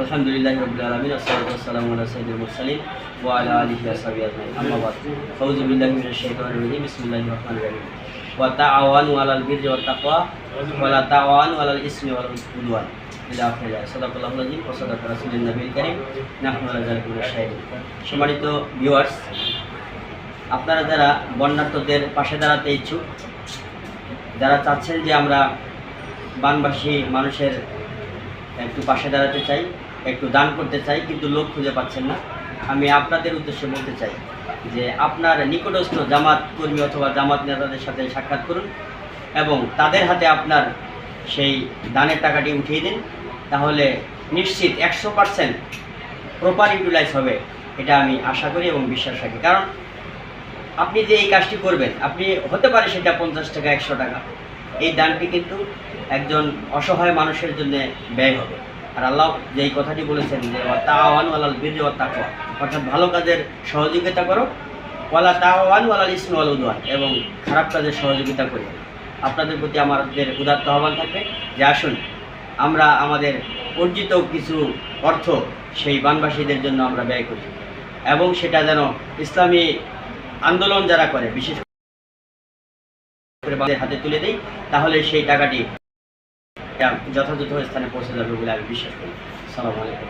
আলহামদুলিল্লাহ রবিল আলমিন আসসালাম সাইদুল আলিহি ইসমি ওয়াল উদওয়ান। ইলা আখির সাদাকাল্লাহুল আযীম ওয়া সাদাকা রাসূলুন নবীল কারীম। নাহনু আলা যালিকা মিনাশ সম্মানিত আপনারা যারা বন্যার্থদের পাশে দাঁড়াতে ইচ্ছুক, যারা চাচ্ছেন যে আমরা বানবাসী মানুষের একটু পাশে দাঁড়াতে চাই একটু দান করতে চাই, কিন্তু লোক খুঁজে পাচ্ছেন না। আমি আপনাদের উদ্দেশ্যে বলতে চাই যে আপনার নিকটস্থ জামাত কর্মী অথবা জামাত নেতাদের সাথে সাক্ষাৎ করুন এবং তাদের হাতে আপনার সেই দানের টাকাটি উঠিয়ে দিন। তাহলে নিশ্চিত একশো পার্সেন্ট প্রপার ইউটিলাইজ হবে, এটা আমি আশা করি এবং বিশ্বাস রাখি। কারণ আপনি যে এই কাজটি করবেন, আপনি হতে পারে সেটা পঞ্চাশ টাকা, একশো টাকা। এই দানটি কিন্তু একজন অসহায় মানুষের জন্য ব্যয় হবে। আর আল্লাহ যে এই কথাটি বলেছেন যে তাওয়ান আলাল বীর তাকওয়া অর্থাৎ ভালো কাজের সহযোগিতা করো। ওয়ালা তাওয়ান আলাল ইসমি ওয়াল উদওয়ান এবং খারাপ কাজের সহযোগিতা করি আপনাদের প্রতি আমাদের উদাত্ত আহ্বান থাকবে যে, আসুন, আমরা আমাদের অর্জিত কিছু অর্থ সেই বানবাসীদের জন্য আমরা ব্যয় করি। এবং সেটা যেন ইসলামী আন্দোলন যারা করে, বিশেষ করে হাতে তুলে দেই, তাহলে সেই টাকাটি যথাযথ স্থানে পৌঁছে যাবে বলে আমি বিশ্বাস করি। সালাম আলাইকুম।